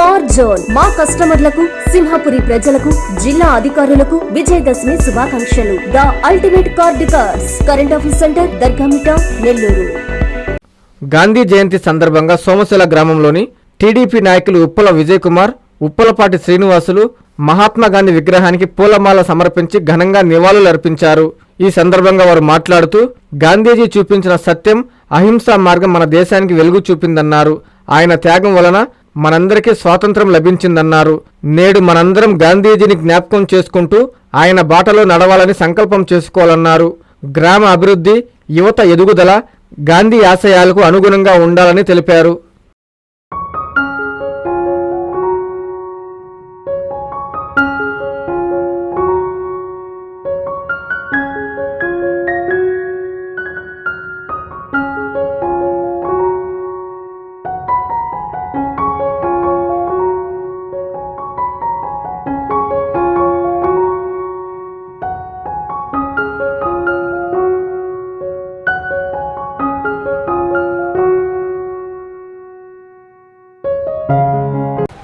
Car zone. మా కస్టమర్లకు సింహపురి ప్రజలకు జిల్లా అధికారులకు విజయదశమి శుభాకాంక్షలు. The ultimate car decors current office centre Dargamitta Nellore. Gandhi Jayanti సందర్భంగా సోమశిల గ్రామంలోని టీడీపీ నాయకులు ఉప్పల విజయ్ కుమార్ ఉప్పలపాటి శ్రీనివాసులు మహాత్మా గాంధీ విగ్రహానికి పూలమాల సమర్పించి ఘనంగా నివాళులు అర్పించారు. ఈ సందర్భంగా వారు మాట్లాడుతూ గాంధీజీ చూపించిన సత్యం అహింసా మార్గం మన దేశానికి వెలుగు చూపిందన్నారు. ఆయన త్యాగం వలన మనందరికీ స్వాతంత్రం లభించిందన్నారు. నేడు మనందరం గాంధీజీని జ్ఞాపకం చేసుకుంటూ ఆయన బాటలో నడవాలని సంకల్పం చేసుకోవాలన్నారు. గ్రామ అభివృద్ధి యువత ఎదుగుదల గాంధీ ఆశయాలకు అనుగుణంగా ఉండాలని తెలిపారు.